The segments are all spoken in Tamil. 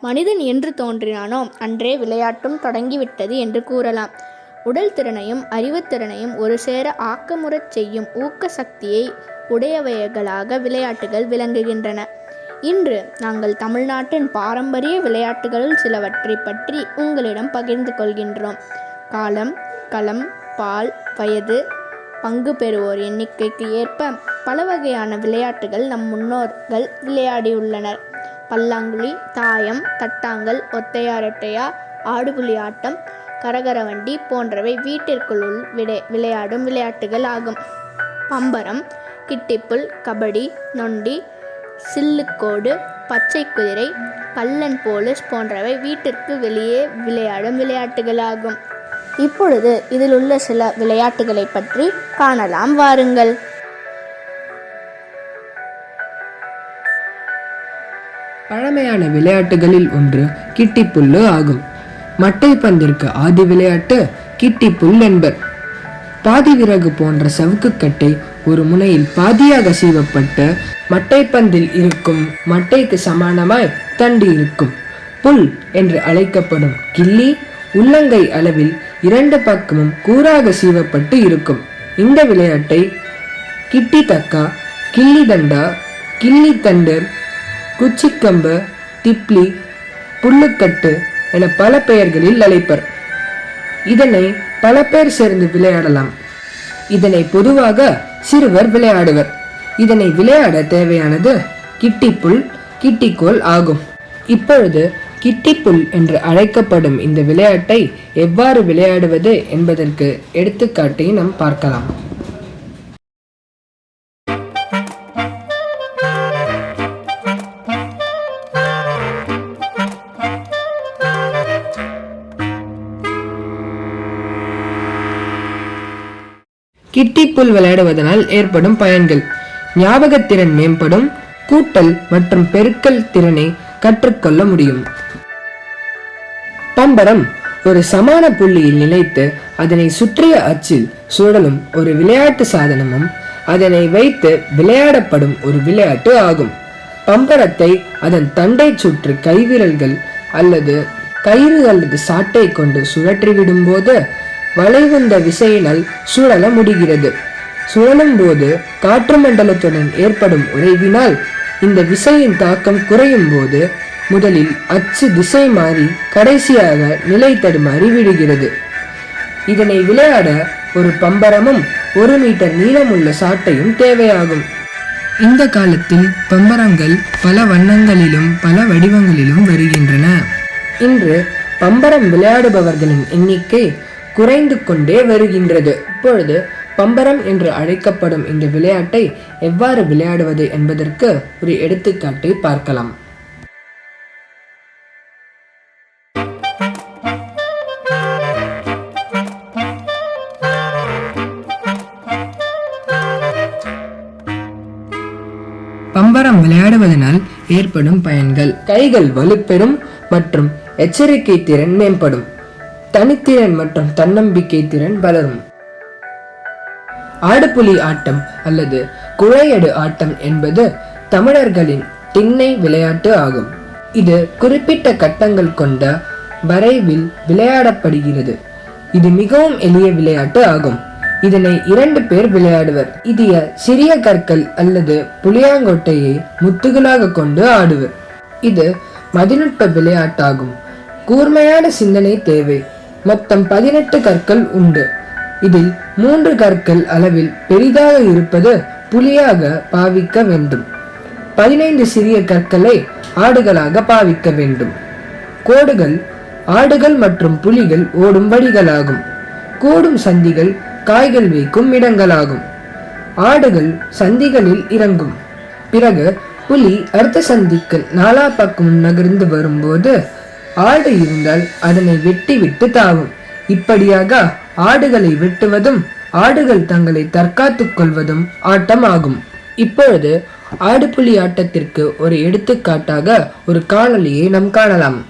மனிதன் என்று தோன்றினானோ? அன்றே விளையாட்டும் தொடங்கிவிட்டது என்று கூறலாம். உடல் திறனையும் அறிவுத்திறனையும் ஒரு சேர ஆக்கமுறச் செய்யும் ஊக்க சக்தியை உடையவைகளாக விளையாட்டுகள் விளங்குகின்றன. இன்று நாங்கள் தமிழ்நாட்டின் பாரம்பரிய விளையாட்டுகளில் சிலவற்றை பற்றி உங்களிடம் பகிர்ந்து கொள்கின்றோம். காலம் களம் பால் வயது பங்கு பெறுவோர் எண்ணிக்கைக்கு ஏற்ப பல வகையான விளையாட்டுகள் நம் முன்னோர்கள் விளையாடியுள்ளனர். பல்லாங்குழி தாயம் தட்டாங்கல் ஒத்தையாரட்டையா ஆடுபுலி ஆட்டம் கரகரவண்டி போன்றவை வீட்டிற்குள் விளை விளையாடும் விளையாட்டுகள் ஆகும். பம்பரம் கிட்டிப்புல் கபடி நொண்டி சில்லுக்கோடு பச்சை குதிரை கல்லன் போலீஸ் போன்றவை வீட்டிற்கு வெளியே விளையாடும் விளையாட்டுகளாகும் இப்பொழுது இதில் உள்ள சில விளையாட்டுகளை பற்றி காணலாம். வாருங்கள். பழமையான விளையாட்டுகளில் ஒன்று கிட்டிப்புல்லு ஆகும். மட்டைப்பந்திற்கு ஆதி விளையாட்டு கிட்டிப்புல் என்பர். பாதி விறகு போன்ற சவுக்குக்கட்டை ஒரு முனையில் பாதியாக சீவப்பட்டு மட்டைப்பந்தில் இருக்கும் மட்டைக்கு சமானமாய் தண்டு இருக்கும். புல் என்று அழைக்கப்படும் கிள்ளி உள்ளங்கை அளவில் இரண்டு பக்கமும் கூறாக சீவப்பட்டு இருக்கும். இந்த விளையாட்டை கிட்டி தக்கா கிள்ளி தண்டா கிள்ளி தண்டு குச்சிக்கம்பு திப்ளி புல்லுக்கட்டு என பல பெயர்களில் அழைப்பர். இதனை பல பேர் சேர்ந்து விளையாடலாம். இதனை பொதுவாக சிறுவர் விளையாடுவர். இதனை விளையாட தேவையானது கிட்டிப்புல் கிட்டிக்கோல் ஆகும். இப்பொழுது கிட்டிப்புல் என்று அழைக்கப்படும் இந்த விளையாட்டை எவ்வாறு விளையாடுவது என்பதற்கு எடுத்துக்காட்டை நாம் பார்க்கலாம். கிட்டிப்புல் விளையாடுவதனால் ஏற்படும் பயன்கள். ஞாபகத்திறன் மேம்படும் கூட்டல் மற்றும் பெருக்கல் திறனை கற்றுக்கொள்ள முடியும். பம்பரம் ஒரு சமான புள்ளியில் நிலைத்து அதனை சுற்றிய அச்சில் சுழலும் ஒரு விளையாட்டு சாதனமும் அதனை வைத்து விளையாடப்படும் ஒரு விளையாட்டு ஆகும். பம்பரத்தை அதன் தண்டை சுற்று கைவிரல்கள் அல்லது கயிறு அல்லது சாட்டை கொண்டு சுழற்றிவிடும் போது வளைவுந்த விசையினால் சுழல முடிகிறது. சுழலும் போது காற்று மண்டலத்துடன் ஏற்படும் உறைவினால் இந்த விசையின் தாக்கம் குறையும் போது முதலில் அச்சு திசை மாறி கடைசியாக நிலை தடுமாறி விடுகிறது. இதனை விளையாட ஒரு பம்பரமும் ஒரு மீட்டர் நீளமுள்ள சாட்டையும் தேவையாகும். இந்த காலத்தில் பம்பரங்கள் பல வண்ணங்களிலும் பல வடிவங்களிலும் வருகின்றன. இன்று பம்பரம் விளையாடுபவர்களின் எண்ணிக்கை குறைந்து கொண்டே வருகின்றது. இப்பொழுது பம்பரம் என்று அழைக்கப்படும் இந்த விளையாட்டை எவ்வாறு விளையாடுவது என்பதற்கு ஒரு எடுத்துக்காட்டை பார்க்கலாம். பம்பரம் விளையாடுவதனால் ஏற்படும் பயன்கள். கைகள் வலுப்பெறும் மற்றும் எச்சரிக்கை திறன் மேம்படும். தனித்திறன் மற்றும் தன்னம்பிக்கை திறன் வளரும். ஆடுபுலி ஆட்டம் அல்லது குழையடு ஆட்டம் என்பது தமிழர்களின் திண்ணை விளையாட்டு ஆகும். இது குறிப்பிட்ட கட்டங்கள் கொண்ட வரைவில் விளையாடப்படுகிறது. இது மிகவும் எளிய விளையாட்டு ஆகும். இதனை இரண்டு பேர் விளையாடுவர். இதிய சிறிய கற்கள் அல்லது புளியாங்கொட்டையை முத்துகளாக கொண்டு ஆடுவர். இது மதிநுட்ப விளையாட்டாகும். கூர்மையான சிந்தனை தேவை. மொத்தம் பதினெட்டு கற்கள் உண்டு. இதில் மூன்று கற்கள் அளவில் பெரிதாக இருப்பது புலியாக பாவிக்க வேண்டும். பதினைந்து சிறிய கற்களை ஆடுகளாக பாவிக்க வேண்டும். கோடுகள் ஆடுகள் மற்றும் புலிகள் ஓடும் வழிகளாகும் கூடும் சந்திகள் காய்கள் வைக்கும் இடங்களாகும். ஆடுகள் சந்திகளில் இறங்கும். பிறகு புலி அடுத்த சந்திக்கு நாலா பக்கம் நகர்ந்து வரும்போது ஆடு இருந்தால் அதனை வெட்டி விட்டு தாவும். இப்படியாக ஆடுகளை வெட்டுவதும் ஆடுகள் தங்களை தற்காத்துக் கொள்வதும் ஆட்டம் ஆகும் இப்பொழுது ஆடுபுலி ஆட்டத்திற்கு ஒரு எடுத்துக்காட்டாக ஒரு காணொலியை நாம் காணலாம்.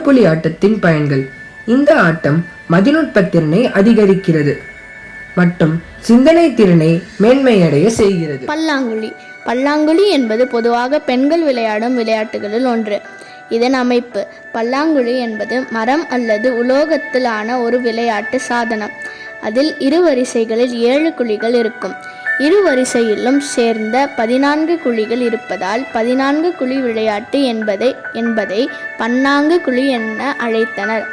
ஆடுபுலி ஆட்டத்தின் பயன்கள். இந்த ஆட்டம் மதிநுட்ப திறனை அதிகரிக்கிறது. மற்றும் சிந்தனை திறனை மேன்மையடைய செய்கிறது. பல்லாங்குழி. பல்லாங்குழி என்பது பொதுவாக பெண்கள் விளையாடும் விளையாட்டுகளில் ஒன்று. இதன் அமைப்பு பல்லாங்குழி என்பது மரம் அல்லது உலோகத்திலான ஒரு விளையாட்டு சாதனம். அதில் இரு வரிசைகளில் ஏழு குழிகள் இருக்கும். இரு வரிசையிலும் சேர்ந்த பதினான்கு குழிகள் இருப்பதால் பதினான்கு குழி விளையாட்டு என்பதை என்பதை பன்னாங்கு குழி என அழைத்தனர்.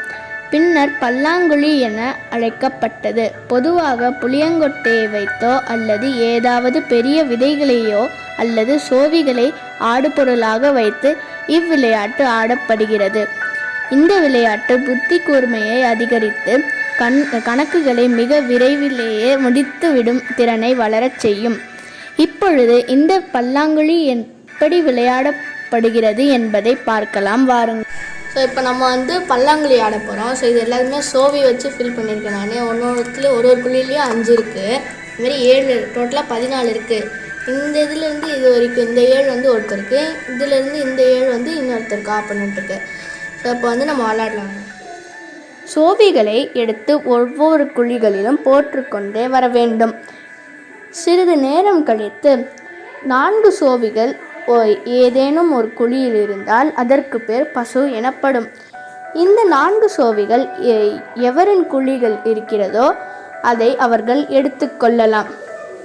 பின்னர் பல்லாங்குழி என அழைக்கப்பட்டது. பொதுவாக புளியங்கொட்டையை வைத்தோ அல்லது ஏதாவது பெரிய விதைகளையோ அல்லது சோவிகளை ஆடுபொருளாக வைத்து இவ்விளையாட்டு ஆடப்படுகிறது. இந்த விளையாட்டு புத்தி கூர்மையை அதிகரித்து கண் கணக்குகளை மிக விரைவிலேயே முடித்துவிடும் திறனை வளரச் செய்யும். இப்பொழுது இந்த பல்லாங்குழி எப்படி விளையாடப்படுகிறது என்பதை பார்க்கலாம். வாருங்கள். ஸோ இப்போ நம்ம வந்து பல்லாங்குழி ஆட போகிறோம் ஸோ இது எல்லாருமே சோவி வச்சு ஃபில் பண்ணியிருக்கேன் நான். ஒன்று ஒன்றுத்துல ஒரு ஒரு குழிலையும் அஞ்சு இருக்குது இதுமாரி ஏழு டோட்டலாக பதினாலு இருக்குது இந்த இதுலேருந்து இது வரைக்கும் இந்த ஏழு வந்து ஒருத்தருக்கு. இதுலேருந்து இந்த ஏழு வந்து இன்னொருத்தருக்கு. ஆஃப் பண்ணிட்டுருக்கு. ஸோ இப்போ வந்து நம்ம விளாடலாம் சோவிகளை எடுத்து ஒவ்வொரு குழிகளிலும் போட்டுக்கொண்டே வர வேண்டும் சிறிது நேரம் கழித்து நான்கு சோவிகள் ஓ- ஏதேனும் ஒரு குழியில் இருந்தால் அதற்கு பேர் பசு எனப்படும். இந்த நான்கு சோவிகள் எ- எவரின் குழிகள் இருக்கிறதோ அதை அவர்கள் எடுத்துக்கொள்ளலாம்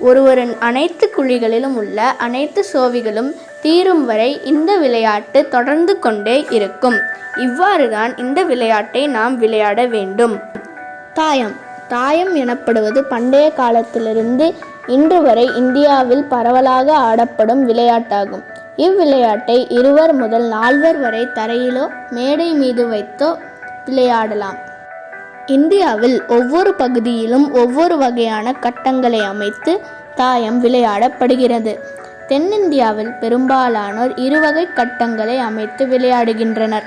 ஒருவரின் அனைத்து குழிகளிலும் உள்ள அனைத்து சோவிகளும் தீரும் வரை இந்த விளையாட்டு தொடர்ந்து கொண்டே இருக்கும். இவ்வாறு தான் இந்த விளையாட்டை நாம் விளையாட வேண்டும். தாயம். தாயம் எனப்படுவது பண்டைய காலத்திலிருந்து இன்று வரை இந்தியாவில் பரவலாக ஆடப்படும் விளையாட்டாகும். இவ்விளையாட்டை இருவர் முதல் நால்வர் வரை தரையிலோ மேடை மீது வைத்தோ விளையாடலாம். இந்தியாவில் ஒவ்வொரு பகுதியிலும் ஒவ்வொரு வகையான கட்டங்களை அமைத்து தாயம் விளையாடப்படுகிறது. தென்னிந்தியாவில் பெரும்பாலானோர் இருவகை கட்டங்களை அமைத்து விளையாடுகின்றனர்.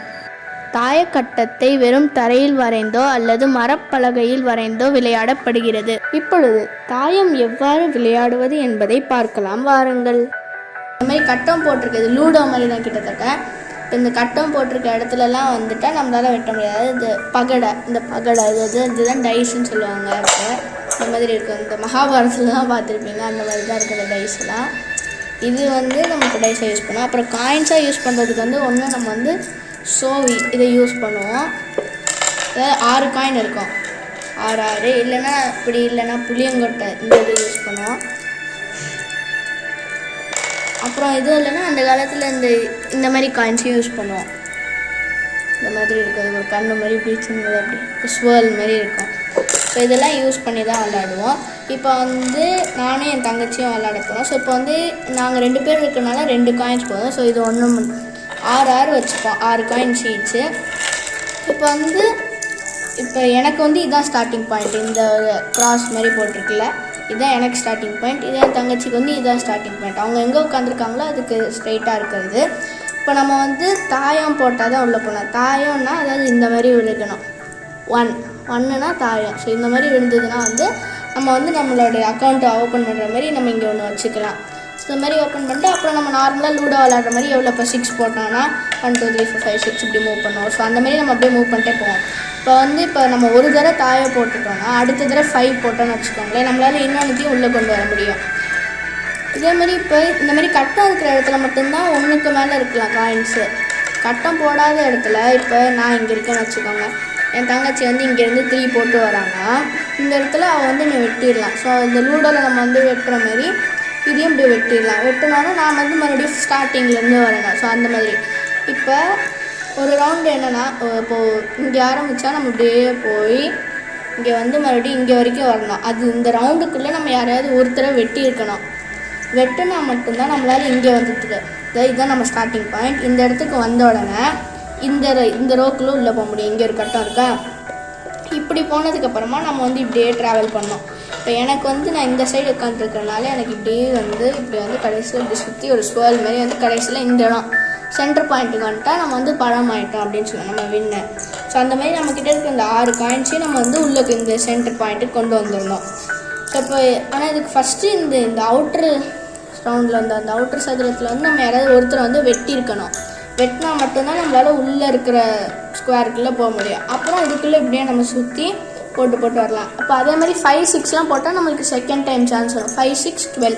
தாயக்கட்டத்தை வெறும் தரையில் வரைந்தோ அல்லது மரப்பலகையில் வரைந்தோ விளையாடப்படுகிறது. இப்பொழுது தாயம் எவ்வாறு விளையாடுவது என்பதை பார்க்கலாம். வாருங்கள். இந்த மாதிரி கட்டம் போட்டிருக்குது லூடோ மாதிரி தான் கிட்டத்தட்ட. இப்போ இந்த கட்டம் போட்டிருக்க இடத்துலலாம் வந்துட்டால் நம்மளால் வெட்ட முடியாது. இது பகடை. இந்த பகடை இது இது இதுதான் டைஸ்ன்னு சொல்லுவாங்க. இப்போ இந்த மாதிரி இருக்கும் இந்த மகாபாரதத்தில் தான் பார்த்துருப்பீங்க. அந்த மாதிரி தான் இருக்குது டைஸ்லாம் இது வந்து நம்ம கடைசியாக யூஸ் பண்ணுவோம் அப்புறம் காயின்ஸாக யூஸ் பண்ணுறதுக்கு வந்து ஒன்று நம்ம வந்து சோவி இதை யூஸ் பண்ணுவோம். அதாவது ஆறு காயின் இருக்கும். ஆறு ஆறு. இல்லைன்னா இப்படி இல்லைன்னா புளியங்கொட்டை இந்த இது யூஸ் பண்ணுவோம். அப்புறம் எதுவும் இல்லைன்னா அந்த காலத்தில் இந்த இந்த மாதிரி காயின்ஸும் யூஸ் பண்ணுவோம். இந்த மாதிரி இருக்கிறது ஒரு கண்ணு மாதிரி இப்படி சின்னது அப்படி ஸ்வேல் மாதிரி இருக்கும். ஸோ இதெல்லாம் யூஸ் பண்ணி தான் விளாடுவோம் இப்போ வந்து நானும் என் தங்கச்சியும் விளாட போகிறோம் ஸோ இப்போ வந்து நாங்கள் ரெண்டு பேர் இருக்கிறனால ரெண்டு காயின்ஸ் போதும். ஸோ இது ஒன்று ஆறு ஆறு வச்சுப்போம். ஆறு காயின் ஷீட்ஸு இப்போ வந்து இப்போ எனக்கு வந்து இதுதான் ஸ்டார்டிங் பாயிண்ட் இந்த கிராஸ் மாதிரி போட்டிருக்குல்ல இதுதான் எனக்கு ஸ்டார்டிங் பாயிண்ட் இது என் தங்கச்சிக்கு வந்து இதுதான் ஸ்டார்டிங் பாயிண்ட் அவங்க எங்கே உட்காந்துருக்காங்களோ அதுக்கு ஸ்ட்ரைட்டாக இருக்கிறது. இப்போ நம்ம வந்து தாயம் போட்டால் தான் உள்ளே போகலாம் தாயம்னா அதாவது இந்த மாதிரி விழுகணும். ஒன் ஒன்றுனா தாயா ஸோ இந்த மாதிரி விழுந்ததுன்னா வந்து நம்ம வந்து நம்மளுடைய அக்கௌண்ட்டை ஓப்பன் பண்ணுற மாதிரி நம்ம இங்கே ஒன்று வச்சுக்கலாம். ஸோ இந்த மாதிரி ஓப்பன் பண்ணிட்டு அப்புறம் நம்ம நார்மலாக லூடோ விளாட்ற மாதிரி எவ்வளோ இப்போ சிக்ஸ் போட்டோம்னா one two three four five six இப்படி மூவ் பண்ணுவோம். ஸோ அந்த மாதிரி நம்ம அப்படியே மூவ் பண்ணிட்டே போவோம். இப்போ வந்து இப்போ நம்ம ஒரு தடவை தாயை போட்டுட்டோம்னா அடுத்த தடவை ஃபைவ் போட்டோம்னு வச்சுக்கோங்களேன் நம்மளால இன்னொன்றுத்தையும் உள்ளே கொண்டு வர முடியும். இதே மாதிரி இப்போ இந்த மாதிரி கட்டம் இருக்கிற இடத்துல மட்டும்தான் ஒன்றுக்கு மேலே இருக்கலாம் காயின்ஸு கட்டம் போடாத இடத்துல இப்போ நான் இங்கே இருக்கேன்னு வச்சுக்கோங்க. என் தங்கச்சி வந்து இங்கேருந்து த்ரீ போட்டு வராங்க. இந்த இடத்துல அவள் வந்து நீ வெட்டிடலாம். ஸோ இந்த லூடோவில் நம்ம வந்து வெட்டுற மாதிரி இதையும் இப்படி வெட்டிடலாம். வெட்டினோன்னா நான் வந்து மறுபடியும் ஸ்டார்டிங்லேருந்து வரணும். ஸோ அந்த மாதிரி. இப்போ ஒரு ரவுண்டு என்னென்னா இப்போது இங்கே ஆரம்பித்தா நம்ம இப்படியே போய் இங்கே வந்து மறுபடியும் இங்கே வரைக்கும் வரணும். அது இந்த ரவுண்டுக்குள்ளே நம்ம யாரையாவது ஒருத்தரை வெட்டி இருக்கணும். வெட்டினா மட்டும்தான் நம்மளால் இங்கே வந்துட்டு இதான் இதுதான் நம்ம ஸ்டார்டிங் பாயிண்ட் இந்த இடத்துக்கு வந்த உடனே இந்த இந்த ரோக்குள்ளே உள்ளே போக முடியும். இங்கே ஒரு கட்டம் இருக்கா? இப்படி போனதுக்கப்புறமா நம்ம வந்து இப்படியே ட்ராவல் பண்ணோம். இப்போ எனக்கு வந்து நான் இந்த சைடு உட்காந்துருக்கறனால எனக்கு இப்படியே வந்து இப்படி வந்து கடைசியில் இப்படி சுற்றி ஒரு ஸ்வேல் மாதிரி வந்து கடைசியில் இந்த இடம். சென்டர் பாயிண்ட்டுக்கு வந்துட்டா நம்ம வந்து பழம் ஆயிட்டோம் அப்படின்னு சொல்லுவோம் நம்ம வின்ன ஸோ அந்த மாதிரி நம்மக்கிட்ட இருக்க இந்த ஆறு காயின்ஸையும் நம்ம வந்து உள்ளுக்கு இந்த சென்டர் பாயிண்ட்டுக்கு கொண்டு வந்துடணும் இப்போ ஆனால் இதுக்கு ஃபஸ்ட்டு இந்த இந்த அவுட்ரு ரவுண்டில் வந்து அந்த அவுட்ரு சதுரத்தில் வந்து நம்ம யாராவது ஒருத்தரை வந்து வெட்டியிருக்கணும். வெட்டினா மட்டும்தான் நம்மளால் உள்ளே இருக்கிற ஸ்கொயருக்குள்ளே போக முடியும். அப்புறம் இதுக்குள்ளே இப்படியே நம்ம சுற்றி போட்டு போட்டு வரலாம். அப்போ அதே மாதிரி ஃபைவ் சிக்ஸ்லாம் போட்டால் நம்மளுக்கு செகண்ட் டைம் சான்ஸ் வரும். ஃபைவ் சிக்ஸ் டுவெல்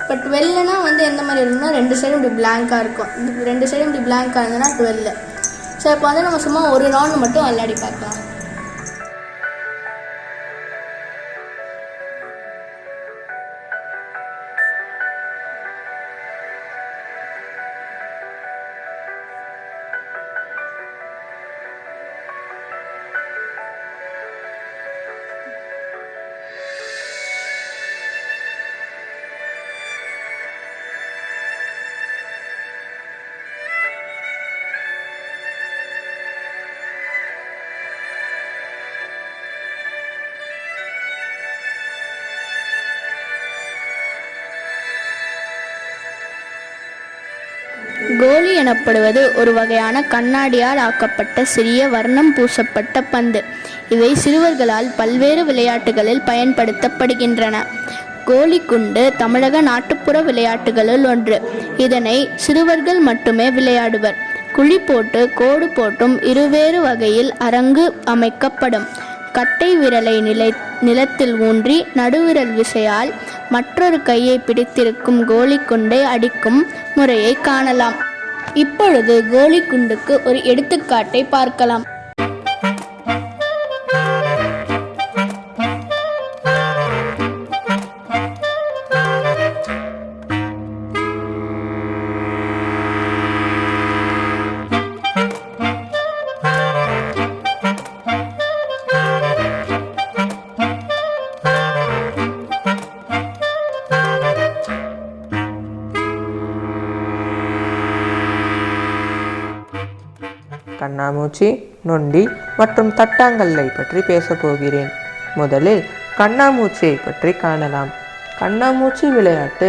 இப்போ டுவெல்லுனா வந்து எந்த மாதிரி இருக்குன்னா ரெண்டு சைடும் இப்படி பிளாங்காக இருக்கும். ரெண்டு சைடும் இப்படி பிளாங்காக இருந்ததுன்னா டுவெல்லு ஸோ இப்போ வந்து நம்ம சும்மா ஒரு ரவுண்டு மட்டும் விளையாடி பார்க்கலாம். கோலி எனப்படுவது ஒரு வகையான கண்ணாடியால் ஆக்கப்பட்ட சிறிய வர்ணம் பூசப்பட்ட பந்து. இவை சிறுவர்களால் பல்வேறு விளையாட்டுகளில் பயன்படுத்தப்படுகின்றன. கோலி குண்டு தமிழக நாட்டுப்புற விளையாட்டுகளுள் ஒன்று. இதனை சிறுவர்கள் மட்டுமே விளையாடுவர். குழி போட்டு கோடு போட்டும் இருவேறு வகையில் அரங்கு அமைக்கப்படும். கட்டை விரலை நிலை நிலத்தில் ஊன்றி நடுவிரல் விசையால் மற்றொரு கையை பிடித்திருக்கும் கோலி குண்டை அடிக்கும் முறையை காணலாம். இப்பொழுது கோலி குண்டுக்கு ஒரு எடுத்துக்காட்டை பார்க்கலாம். கண்ணாமூச்சி நொண்டி மற்றும் தட்டாங்கல்லை பற்றி பேசப் போகிறேன். முதலில் கண்ணாமூச்சியை பற்றி காணலாம். கண்ணாமூச்சி விளையாட்டு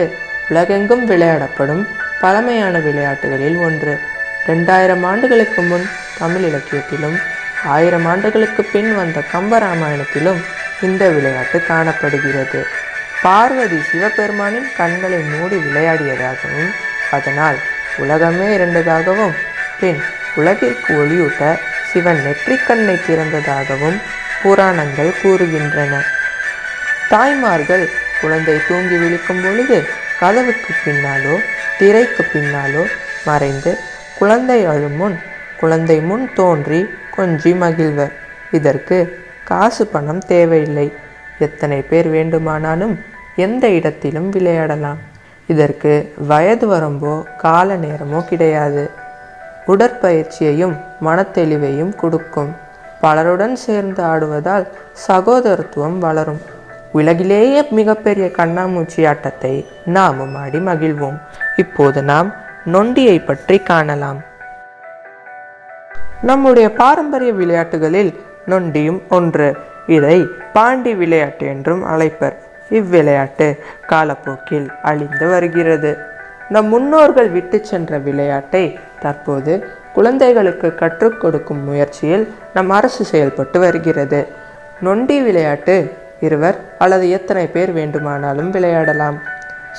உலகெங்கும் விளையாடப்படும் பழமையான விளையாட்டுகளில் ஒன்று. ரெண்டாயிரம் ஆண்டுகளுக்கு முன் தமிழ் இலக்கியத்திலும் ஆயிரம் ஆண்டுகளுக்கு பின் வந்த கம்பராமாயணத்திலும் இந்த விளையாட்டு காணப்படுகிறது. பார்வதி சிவபெருமானின் கண்களை மூடி விளையாடியதாகவும் அதனால் உலகமே இருந்ததாகவும் பின் உலகிற்கு ஒளியூட்ட சிவன் நெற்றிக்கண்ணை திறந்ததாகவும் புராணங்கள் கூறுகின்றன. தாய்மார்கள் குழந்தை தூங்கி விழிக்கும் பொழுது கதவுக்கு பின்னாலோ திரைக்கு பின்னாலோ மறைந்து குழந்தை அழும் முன் குழந்தை முன் தோன்றி கொஞ்சி மகிழ்வர். இதற்கு காசு பணம் தேவையில்லை. எத்தனை பேர் வேண்டுமானாலும் எந்த இடத்திலும் விளையாடலாம். இதற்கு வயது வரம்போ கால நேரமோ கிடையாது. உடற்பயிற்சியையும் மனத்தெளிவையும் கொடுக்கும். பலருடன் சேர்ந்து ஆடுவதால் சகோதரத்துவம் வளரும். உலகிலேயே மிகப்பெரிய கண்ணாமூச்சி ஆட்டத்தை நாமும் ஆடி மகிழ்வோம். இப்போது நாம் நொண்டியை பற்றி காணலாம். நம்முடைய பாரம்பரிய விளையாட்டுகளில் நொண்டியும் ஒன்று. இதை பாண்டி விளையாட்டு என்றும் அழைப்பர். இவ்விளையாட்டு காலப்போக்கில் அழிந்து வருகிறது. நம் முன்னோர்கள் விட்டு சென்ற விளையாட்டை தற்போது குழந்தைகளுக்கு கற்றுக் கொடுக்கும் முயற்சியில் நம் அரசு செயல்பட்டு வருகிறது. நொண்டி விளையாட்டு இருவர் அல்லது எத்தனை பேர் வேண்டுமானாலும் விளையாடலாம்.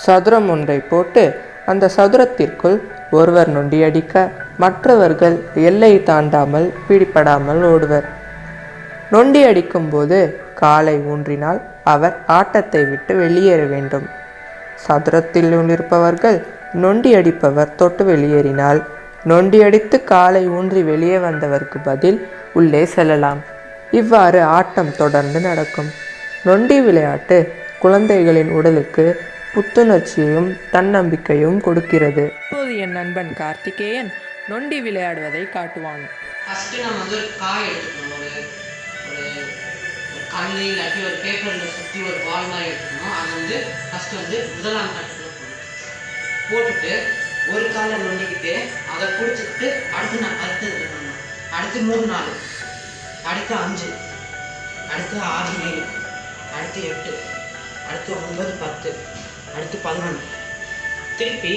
சதுரம் ஒன்றை போட்டு அந்த சதுரத்திற்குள் ஒருவர் நொண்டி அடிக்க மற்றவர்கள் எல்லை தாண்டாமல் பிடிபடாமல் ஓடுவர். நொண்டி அடிக்கும்போது காலை ஊன்றினால் அவர் ஆட்டத்தை விட்டு வெளியேற வேண்டும். சதுரத்தில் இருப்பவர்கள் நொண்டி அடிப்பவர் தொட்டு வெளியேறினால் நொண்டி அடித்து காலை ஊன்றி வெளியே வந்தவருக்கு பதில் உள்ளே செல்லலாம். இவ்வாறு ஆட்டம் தொடர்ந்து நடக்கும். நொண்டி விளையாட்டு குழந்தைகளின் உடலுக்கு புத்துணர்ச்சியையும் தன்னம்பிக்கையும் கொடுக்கிறது. இப்போது என் நண்பன் கார்த்திகேயன் நொண்டி விளையாடுவதை காட்டுவான். ஃபஸ்ட்டு நம்ம வந்து ஒரு காய் எடுத்துக்கணும். ஒரு ஒரு கல் இல்லாட்டி ஒரு பேப்பரில் சுற்றி ஒரு பால் மாதிரி எடுத்துக்கணும். அது வந்து ஃபஸ்ட்டு வந்து முதலாம் போடணும் போட்டுட்டு ஒரு காலை நொண்டிக்கிட்டு அதை பிடிச்சிக்கிட்டு அடுத்து நான் அடுத்தது பண்ணணும். அடுத்து மூணு நாலு அடுத்து அஞ்சு அடுத்து ஆறு ஏழு அடுத்து எட்டு அடுத்து ஒன்பது பத்து அடுத்து பதினொன்று. திருப்பி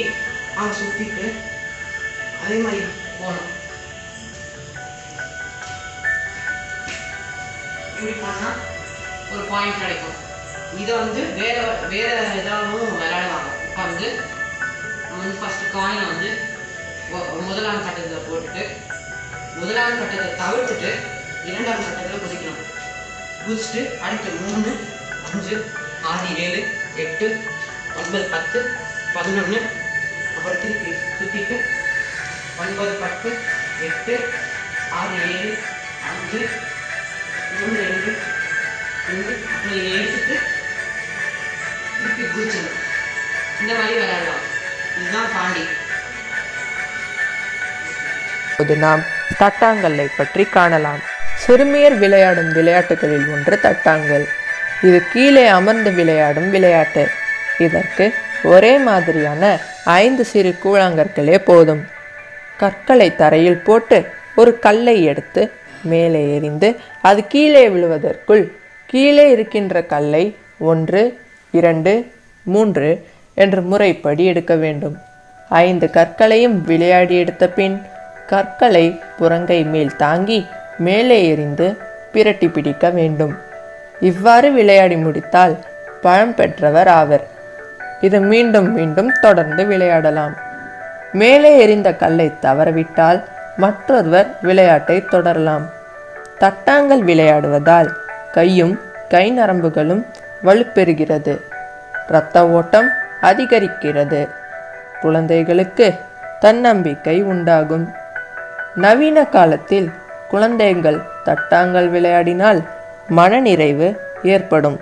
அவன் சுற்றிட்டு அதே மாதிரி போகணும். இப்படி பண்ணால் ஒரு பாயிண்ட் கிடைக்கும். இதை வந்து வேற வேற ஏதாவது விளையாடுவாங்க. இப்போ வந்து நம்ம வந்து ஃபஸ்ட்டு காயினை வந்து முதலாம் கட்டத்தில் போட்டுட்டு முதலாம் கட்டத்தை தவிர்த்துட்டு இரண்டாவது கட்டத்தில் குதிக்கணும். குதிச்சுட்டு அடுத்து மூணு அஞ்சு ஆறு ஏழு எட்டு ஒன்பது பத்து பதினொன்று அப்புறம் திருப்பி சுற்றிட்டு ஒன்பது பத்து எட்டு ஆறு ஏழு அஞ்சு மூணு ரெண்டு ரெண்டு அப்படி எடுத்துட்டு திருப்பி குதிச்சிடணும். இந்த மாதிரி விளையாடலாம். இதுதான் பாண்டி. இப்போது நாம் தட்டாங்கல்லை பற்றி காணலாம். சிறுமியர் விளையாடும் விளையாட்டுகளில் ஒன்று தட்டாங்கல். இது கீழே அமர்ந்து விளையாடும் விளையாட்டு. இதற்கு ஒரே மாதிரியான ஐந்து சிறு கூழாங்கற்களே போதும். கற்களை தரையில் போட்டு ஒரு கல்லை எடுத்து மேலே எறிந்து அது கீழே விழுவதற்குள் கீழே இருக்கின்ற கல்லை ஒன்று இரண்டு மூன்று என்று முறைப்படி எடுக்க வேண்டும். ஐந்து கற்களையும் விளையாடி எடுத்த பின் கற்களை புறங்கை மேல் தாங்கி மேலே எறிந்து பிரட்டி பிடிக்க வேண்டும். இவ்வாறு விளையாடி முடித்தால் பழம் பெற்றவர் ஆவர். இது மீண்டும் மீண்டும் தொடர்ந்து விளையாடலாம். மேலே எறிந்த கல்லை தவறவிட்டால் மற்றொருவர் விளையாட்டை தொடரலாம். தட்டாங்கல் விளையாடுவதால் கையும் கை நரம்புகளும் வலுப்பெறுகிறது. இரத்த ஓட்டம் அதிகரிக்கிறது. குழந்தைகளுக்கு தன்னம்பிக்கை உண்டாகும். நவீன காலத்தில் குழந்தைகள் தட்டாங்கல் விளையாடினால் மனநிறைவு ஏற்படும்.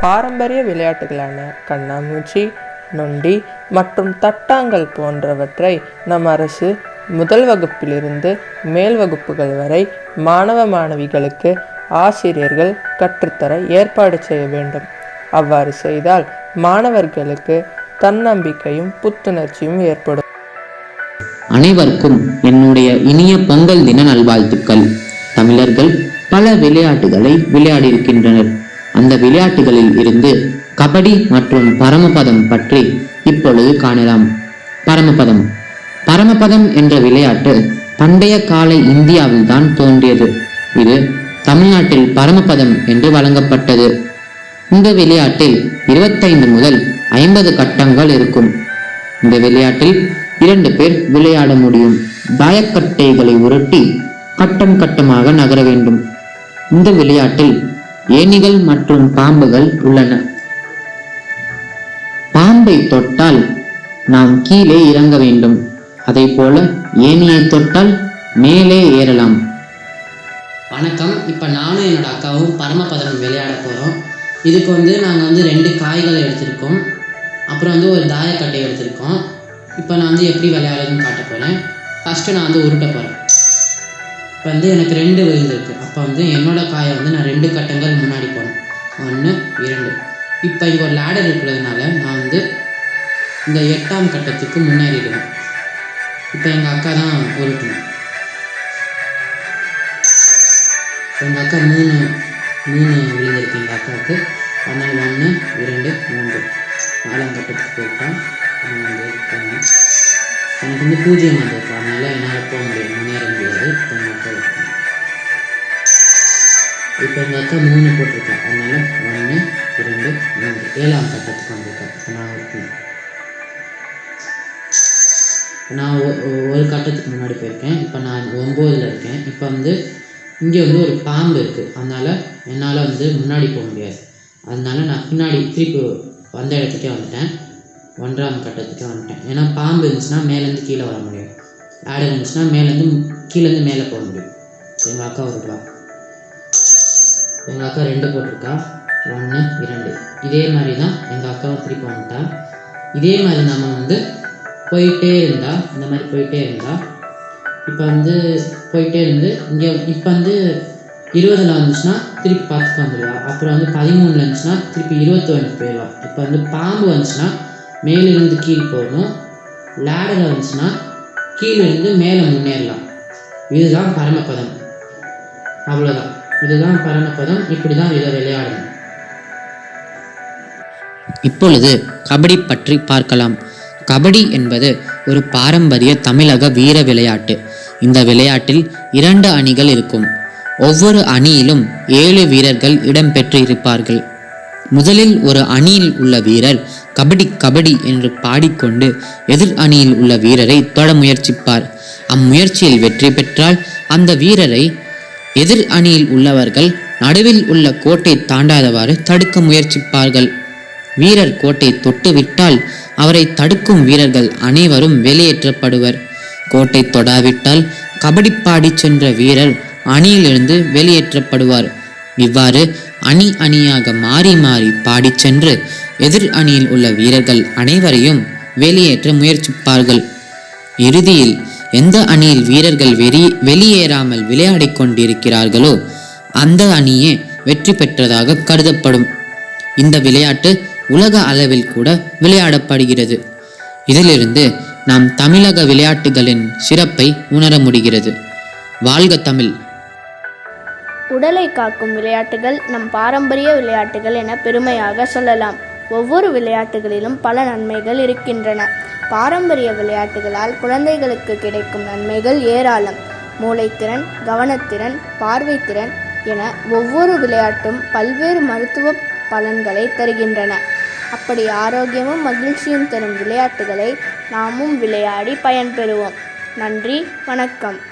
பாரம்பரிய விளையாட்டுகளான கண்ணாமூச்சி நொண்டி மற்றும் தட்டாங்கல் போன்றவற்றை நம் அரசு முதல் வகுப்பிலிருந்து மேல் வகுப்புகள் வரை மாணவ மாணவிகளுக்கு ஆசிரியர்கள் கற்றுத்தர ஏற்பாடு செய்ய வேண்டும். அவ்வாறு செய்தால் மாணவர்களுக்கு தன்னம்பிக்கையும் புத்துணர்ச்சியும் ஏற்படும். அனைவருக்கும் என்னுடைய இனிய பொங்கல் தின நல்வாழ்த்துக்கள். தமிழர்கள் பல விளையாட்டுகளை விளையாடியிருக்கின்றனர். அந்த விளையாட்டுகளில் இருந்து கபடி மற்றும் பரமபதம் பற்றி இப்பொழுது காணலாம். பரமபதம். பரமபதம் என்ற விளையாட்டு பண்டைய கால இந்தியாவில் தான் தோன்றியது. இது தமிழ்நாட்டில் பரமபதம் என்று வழங்கப்பட்டது. இந்த விளையாட்டில் இருபத்தைந்து முதல் ஐம்பது கட்டங்கள் இருக்கும். இந்த விளையாட்டில் இரண்டு பேர் விளையாட முடியும். தாயக்கட்டைகளை உருட்டி கட்டம் கட்டமாக நகர வேண்டும். இந்த விளையாட்டில் ஏணிகள் மற்றும் பாம்புகள் உள்ளன. பாம்பை தொட்டால் நாம் கீழே இறங்க வேண்டும். அதே போல ஏணியை தொட்டால் மேலே ஏறலாம். வணக்கம். இப்போ நானும் என்னோட அக்காவும் பரமபதனம் விளையாட போகிறோம் இதுக்கு வந்து நாங்கள் வந்து ரெண்டு காய்களை எடுத்திருக்கோம். அப்புறம் வந்து ஒரு தாயக்கட்டை எடுத்திருக்கோம். இப்போ நான் வந்து எப்படி விளையாடுறதுன்னு காட்ட போகிறேன் ஃபஸ்ட்டு நான் வந்து உருட்ட போகிறேன் இப்போ வந்து எனக்கு ரெண்டு விழுந்திருக்கு அப்போ வந்து என்னோடய காயை வந்து நான் ரெண்டு கட்டங்கள் முன்னாடி போனேன் ஒன்று இரண்டு. இப்போ இங்கே ஒரு லேடர் இருக்கிறதுனால நான் வந்து இந்த எட்டாம் கட்டத்துக்கு முன்னேறிடுவேன். இப்போ எங்கள் அக்கா தான் உருட்டணும். எங்கள் அக்கா மூணு மூணு விழுந்திருக்கு எங்கள் அக்காவுக்கு அதனால் ஒன்று இரண்டு மூன்று. நாலாம் கட்டத்துக்கு போயிட்டான். வந்து எனக்கு வந்து பூஜ்ஜியம் வந்திருக்கு அதனால் என்னால் போக முடியாது. முன்னேற முடியாது. இப்போ எங்கள் அக்கா இருக்கேன். இப்போ எங்கள் அக்கா மூணு போட்டிருக்கேன் அதனால் ஒன்று இரண்டு மூன்று. ஏழாம் கட்டத்துக்கு வந்திருக்கேன். இப்போ நான் இருக்கேன் நான் ஒ- ஒரு கட்டத்துக்கு முன்னாடி போயிருக்கேன். இப்போ நான் ஒம்போதில் இருக்கேன். இப்போ வந்து இங்கே வந்து ஒரு பாம்பு இருக்குது அதனால் என்னால் வந்து முன்னாடி போக முடியாது. அதனால நான் பின்னாடி திருப்பி வந்த இடத்துக்கே வந்துட்டேன். ஒன்றாம் கட்டத்துக்கே வந்துட்டேன். ஏன்னா பாம்பு இருந்துச்சுன்னா மேலேருந்து கீழே வர முடியும். ஆடு இருந்துச்சுன்னா மேலேருந்து கீழேருந்து மேலே போக முடியும். எங்கள் அக்கா வருவா எங்கள் அக்கா ரெண்டு போட்டிருக்கா. ஒன்று இரண்டு. இதே மாதிரி தான் எங்கள் அக்காவும் திருப்பி வந்துட்டா. இதே மாதிரி நம்ம வந்து போயிட்டே இருந்தா இந்த மாதிரி போயிட்டே இருந்தா இப்போ வந்து போயிட்டே இருந்து இங்கே இப்போ வந்து இருபதில் வந்துச்சுன்னா திருப்பி பத்துக்கு வந்துடுவா அப்புறம் வந்து பதிமூணில் இருந்துச்சுன்னா திருப்பி இருபத்தி ஒன்று போயிடுவா. இப்போ வந்து பாம்பு வந்துச்சுன்னா மேலிருந்து கீழ் போகணும். லேடரில் வந்துச்சுன்னா கீழிருந்து மேலே முன்னேறலாம். இதுதான் பரமபதம். அவ்வளோதான் இதுதான் பரமபதம். இப்படி தான் இதை விளையாடணும். இப்பொழுது கபடி பற்றி பார்க்கலாம். கபடி என்பது ஒரு பாரம்பரிய தமிழக வீர விளையாட்டு. இந்த விளையாட்டில் இரண்டு அணிகள் இருக்கும். ஒவ்வொரு அணியிலும் ஏழு வீரர்கள் இடம்பெற்று இருப்பார்கள் முதலில் ஒரு அணியில் உள்ள வீரர் கபடி கபடி என்று பாடிக்கொண்டு எதிர் அணியில் உள்ள வீரரை தொட முயற்சிப்பார். அம்முயற்சியில் வெற்றி பெற்றால் அந்த வீரரை எதிர் அணியில் உள்ளவர்கள் நடுவில் உள்ள கோட்டை தாண்டாதவாறு தடுக்க முயற்சிப்பார்கள். வீரர் கோட்டை தொட்டு விட்டால் அவரை தடுக்கும் வீரர்கள் அனைவரும் வெளியேற்றப்படுவர். கோட்டை தொடாவிட்டால் கபடி பாடிச் சென்ற வீரர் அணியிலிருந்து வெளியேற்றப்படுவார். இவ்வாறு அணி அணியாக மாறி மாறி பாடிச் சென்று எதிர் அணியில் உள்ள வீரர்கள் அனைவரையும் வெளியேற்ற முயற்சிப்பார்கள். இறுதியில் எந்த அணியில் வீரர்கள் வெறி வெளியேறாமல் விளையாடிக் கொண்டிருக்கிறார்களோ அந்த அணியே வெற்றி பெற்றதாக கருதப்படும். இந்த விளையாட்டு உலக அளவில் கூட விளையாடப்படுகிறது. இதிலிருந்து நாம் தமிழக விளையாட்டுகளின் சிறப்பை உணர முடிகிறது. வாழ்க தமிழ். உடலை காக்கும் விளையாட்டுகள் நம் பாரம்பரிய விளையாட்டுகள் என பெருமையாக சொல்லலாம். ஒவ்வொரு விளையாட்டுகளிலும் பல நன்மைகள் இருக்கின்றன. பாரம்பரிய விளையாட்டுகளால் குழந்தைகளுக்கு கிடைக்கும் நன்மைகள் ஏராளம். மூளைத்திறன் கவனத்திறன் பார்வைத்திறன் என ஒவ்வொரு விளையாட்டும் பல்வேறு மருத்துவ பலன்களை தருகின்றன. அப்படி ஆரோக்கியமும் மகிழ்ச்சியும் தரும் விளையாட்டுகளை நாமும் விளையாடி பயன்பெறுவோம். நன்றி வணக்கம்.